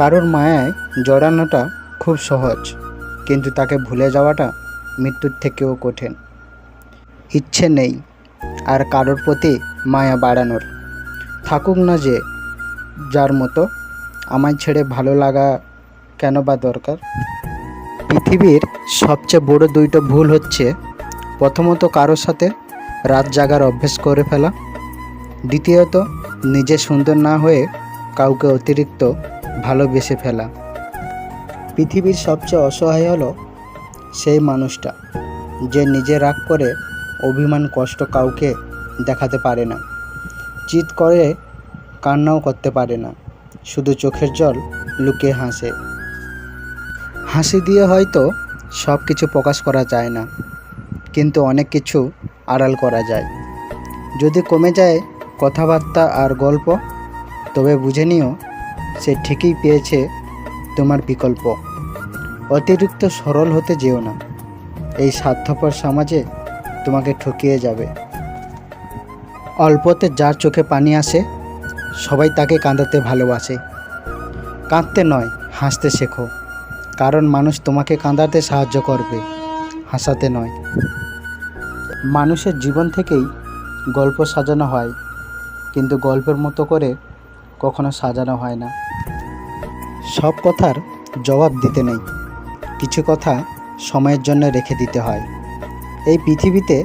কারোর মায়ায় জড়ানোটা খুব সহজ, কিন্তু তাকে ভুলে যাওয়াটা মৃত্যুর থেকেও কঠিন। ইচ্ছে নেই আর কারোর প্রতি মায়া বাড়ানোর। থাকুক না যে যার মতো, আমায় ছেড়ে ভালো লাগা কেন বা দরকার? পৃথিবীর সবচেয়ে বড় দুইটা ভুল হচ্ছে, প্রথমত কারোর সাথে রাত জাগার অভ্যেস করে ফেলা, দ্বিতীয়ত নিজে সুন্দর না হয়ে কাউকে অতিরিক্ত ভালোবেসে ফেলা। পৃথিবীর সবচেয়ে অসহায় হলো সেই মানুষটা, যে নিজে রাগ করে অভিমান, কষ্ট কাউকে দেখাতে পারে না। চিৎ করে কান্নাও করতে পারে না, শুধু চোখের জল লুকিয়ে হাসে। হাসি দিয়ে হয়তো সব কিছু প্রকাশ করা যায় না, কিন্তু অনেক কিছু আড়াল করা যায়। যদি কমে যায় কথাবার্তা আর গল্প, তবে বুঝে নিও সে ঠিকই পেয়েছে তোমার বিকল্প। অতিরিক্ত সরল হতে যেও না। এই স্বার্থপর সমাজে তোমাকে ঠকিয়ে যাবে। অল্পতে যার চোখে পানি আসে, সবাই তাকে কাঁদাতে ভালোবাসে। কাঁদতে নয়, হাসতে শেখো। কারণ মানুষ তোমাকে কাঁদাতে সাহায্য করবে, হাসাতে নয়। মানুষের জীবন থেকেই গল্প সাজানো হয়, কিন্তু গল্পের মতো করে কখনো সাজানো হয় না। সব কথার জবাব দিতে নেই। কিছু কথা সময়ের জন্য রেখে দিতে হয়। এই পৃথিবীতে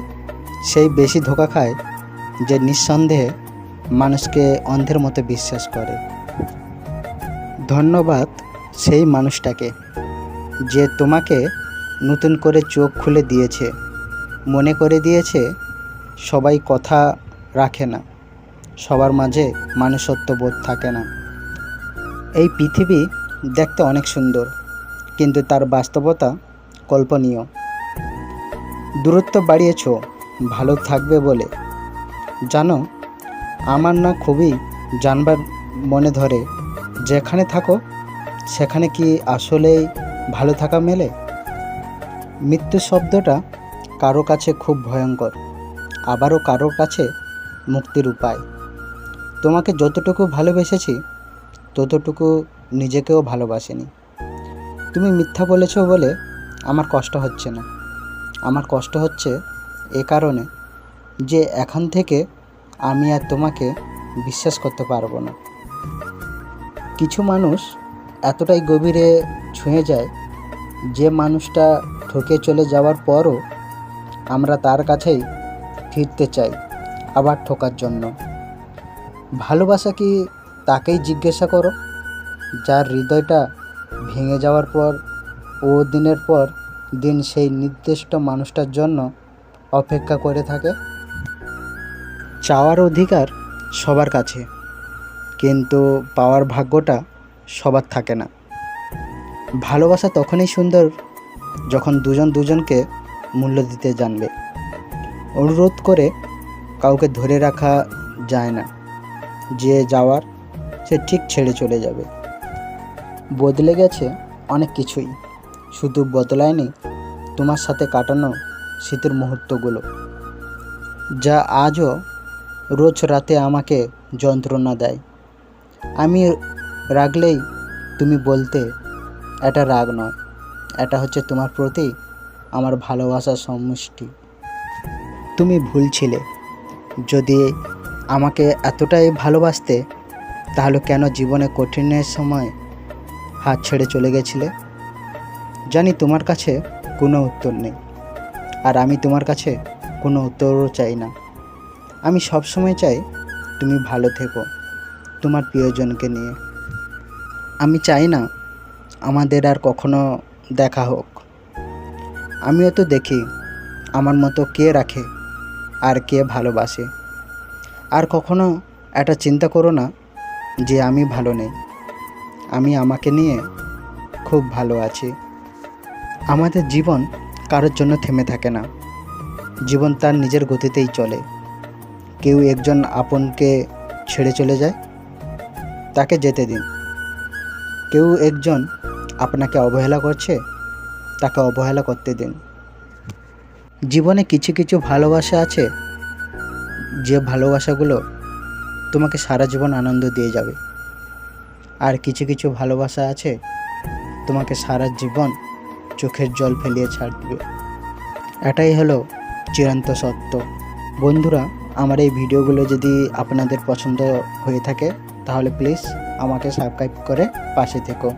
সেই বেশি ধোকা খায় যে নিঃসন্দেহে মানুষকে অন্ধের মতো বিশ্বাস করে। ধন্যবাদ সেই মানুষটাকে যে তোমাকে নতুন করে চোখ খুলে দিয়েছে, মনে করে দিয়েছে, সবাই কথা রাখে না। সবার মাঝে মানুষত্ব বোধ থাকে না। এই পৃথিবী দেখতে অনেক সুন্দর, কিন্তু তার বাস্তবতা কল্পনীয়। দূরত্ব বাড়িয়েছ, ভালো থাকবে বলে। জানো, আমার না খুবই জানবার মনে ধরে, যেখানে থাকো, সেখানে কি আসলেই ভালো থাকা মেলে? মৃত্যু শব্দটা কারও কাছে খুব ভয়ঙ্কর, আবারও কারও কাছে মুক্তির উপায়। তোমাকে যতটুকু ভালোবেসেছি, ততটুকু নিজেকেও ভালোবাসিনি। তুমি মিথ্যা বলেছ বলে আমার কষ্ট হচ্ছে না। আমার কষ্ট হচ্ছে এ কারণে যে এখন থেকে আমি আর তোমাকে বিশ্বাস করতে পারব না। কিছু মানুষ এতটাই গভীরে ছুঁয়ে যায়, যে মানুষটা ঠকে চলে যাওয়ার পরও আমরা তার কাছেই ফিরতে চাই, আবার ঠকার জন্য। ভালোবাসা কি তাকেই জিজ্ঞাসা করো? যার হৃদয়টা ভেঙে যাওয়ার পর ও দিনের পর দিন সেই নির্দিষ্ট মানুষটার জন্য অপেক্ষা করে থাকে? চাওয়ার অধিকার সবার কাছে, কিন্তু পাওয়ার ভাগ্যটা সবার থাকে না। ভালোবাসা তখনই সুন্দর যখন দুজন দুজনকে মূল্য দিতে জানবে। অনুরোধ করে কাউকে ধরে রাখা যায় না। যে যাওয়ার সে ঠিক ছেড়ে চলে যাবে। বদলে গেছে অনেক কিছুই। শুধু বদলায়নি তোমার সাথে কাটানো শীতের মুহূর্তগুলো। যা আজও রোজ রাতে আমাকে যন্ত্রণা দেয়। আমি রাগলেই তুমি বলতে, এটা রাগ নয়। এটা হচ্ছে তোমার প্রতি আমার ভালোবাসার সমষ্টি। তুমি ভুল ছিলে। যদি আমাকে এতটাই ভালোবাসতে, তাহলে কেন জীবনে কঠিনের সময় হাত ছেড়ে চলে গেছিলে? জানি তোমার কাছে কোনো উত্তর নেই, আর আমি তোমার কাছে কোনো উত্তরও চাই না। আমি সবসময় চাই তুমি ভালো থেকো, তোমার প্রিয়জনকে নিয়ে। আমি চাই না আমাদের আর কখনো দেখা হোক। আমিও তো দেখি আমার মতো কে রাখে আর কে ভালোবাসে। আর কখনো এটা চিন্তা করো না যে আমি ভালো নেই। আমি আমাকে নিয়ে খুব ভালো আছি। আমাদের জীবন কারোর জন্য থেমে থাকে না। জীবন তার নিজের গতিতেই চলে। কেউ একজন আপনকে ছেড়ে চলে যায়, তাকে যেতে দিন। কেউ একজন আপনাকে অবহেলা করছে, তাকে অবহেলা করতে দিন। জীবনে কিছু কিছু ভালোবাসা আছে যে ভালোবাসাগুলো তোমাকে সারা জীবন আনন্দ দিয়ে যাবে। আর কিছু কিছু ভালোবাসা আছে, তোমাকে সারা জীবন চোখের জল ফেলিয়ে ছাড় দিবে। এটাই হলো চিরন্ত সত্য। বন্ধুরা, আমার এই ভিডিওগুলো যদি আপনাদের পছন্দ হয়ে থাকে, তাহলে প্লিজ আমাকে সাবস্ক্রাইব করে পাশে থেকো।